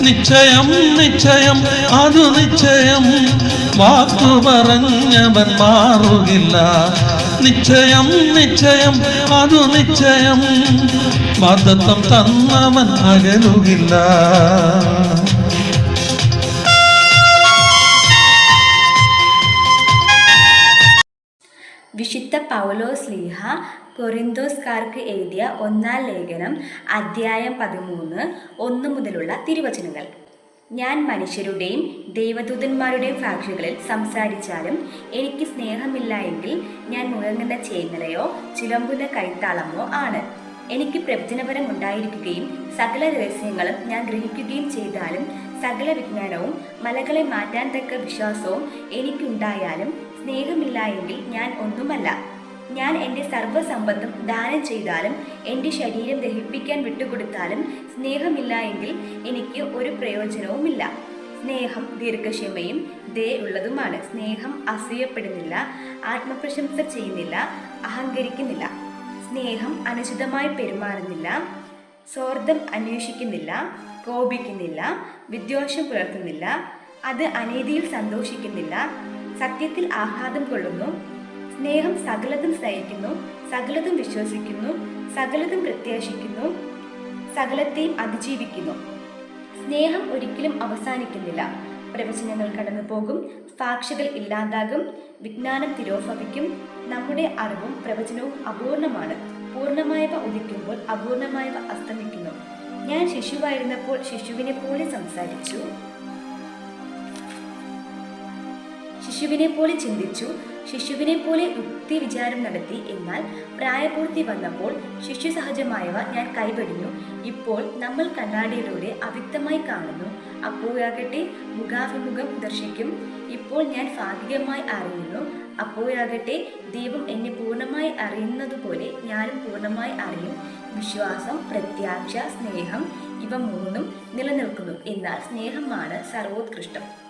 നിശ്ചയം നിശ്ചയം അതു നിശ്ചയം. വാക്കു പറഞ്ഞവൻ മാറുകില്ല. നിശ്ചയം നിശ്ചയം അതു നിശ്ചയം. മതത്വം തന്നവൻ അകലുകില്ല. വിശുദ്ധ പൗലോസ് ലീഹ കൊറിന്തോസ്കാർക്ക് എഴുതിയ ഒന്നാം ലേഖനം അദ്ധ്യായം പതിമൂന്ന് ഒന്ന് മുതലുള്ള തിരുവചനങ്ങൾ. ഞാൻ മനുഷ്യരുടെയും ദൈവദൂതന്മാരുടെയും സാക്ഷികളിൽ സംസാരിച്ചാലും എനിക്ക് സ്നേഹമില്ല എങ്കിൽ ഞാൻ മുഴങ്ങുന്ന ചേങ്ങലയോ ചിലമ്പുന്ന കൈത്താളമോ ആണ്. എനിക്ക് പ്രവചനപരം ഉണ്ടായിരിക്കുകയും സകല രഹസ്യങ്ങളും ഞാൻ ഗ്രഹിക്കുകയും ചെയ്താലും സകല വിജ്ഞാനവും മലകളെ മാറ്റാൻ തക്ക വിശ്വാസവും എനിക്കുണ്ടായാലും സ്നേഹമില്ല എങ്കിൽ ഞാൻ ഒന്നുമല്ല. ഞാൻ എന്റെ സർവസമ്പത്തും ദാനം ചെയ്താലും എന്റെ ശരീരം ദഹിപ്പിക്കാൻ വിട്ടുകൊടുത്താലും സ്നേഹമില്ല എങ്കിൽ എനിക്ക് ഒരു പ്രയോജനവുമില്ല. സ്നേഹം ദീർഘക്ഷമയും ദേ ഉള്ളതുമാണ്. സ്നേഹം അസൂയപ്പെടുന്നില്ല ആത്മപ്രശംസ ചെയ്യുന്നില്ല അഹങ്കരിക്കുന്നില്ല. സ്നേഹം അനുചിതമായി പെരുമാറുന്നില്ല സ്വാർത്ഥം അന്വേഷിക്കുന്നില്ല കോപിക്കുന്നില്ല വിദ്വേഷം പുലർത്തുന്നില്ല അത് അനീതിയിൽ സന്തോഷിക്കുന്നില്ല സത്യത്തിൽ ആഹ്ലാദം കൊള്ളുന്നു. സ്നേഹം സകലതും സഹിക്കുന്നു സകലതും വിശ്വസിക്കുന്നു. സകലതും പ്രത്യാശിക്കുന്നു. സകലത്തെയും അതിജീവിക്കുന്നു. സ്നേഹം ഒരിക്കലും അവസാനിക്കുന്നില്ല. പ്രവചനങ്ങൾ കടന്നു പോകും സാക്ഷികൾ ഇല്ലാതാകും. വിജ്ഞാനം തിരോഭവിക്കും. നമ്മുടെ അറിവും പ്രവചനവും അപൂർണമാണ്. പൂർണമായവ ഉദിക്കുമ്പോൾ അപൂർണമായവ അസ്തമിക്കുന്നു. ഞാൻ ശിശുവായിരുന്നപ്പോൾ ശിശുവിനെ പോലെ സംസാരിച്ചു. ശിശുവിനെ പോലെ ചിന്തിച്ചു ശിശുവിനെ പോലെ യുക്തി വിചാരം നടത്തി. എന്നാൽ പ്രായപൂർത്തി വന്നപ്പോൾ ശിശു സഹജമായവ ഞാൻ കൈവെടിഞ്ഞു ഇപ്പോൾ നമ്മൾ കണ്ണാടിയിലൂടെ അവ്യക്തമായി കാണുന്നു. അപ്പോഴാകട്ടെ മുഖാഭിമുഖം ദർശിക്കും. ഇപ്പോൾ ഞാൻ ഭാഗികമായി അറിയുന്നു. അപ്പോഴാകട്ടെ ദൈവം എന്നെ പൂർണമായി അറിയുന്നതുപോലെ ഞാനും പൂർണമായി അറിയും. വിശ്വാസം പ്രത്യാക്ഷ സ്നേഹം ഇവ മൂന്നും നിലനിൽക്കുന്നു. എന്നാൽ സ്നേഹമാണ് സർവോത്കൃഷ്ടം.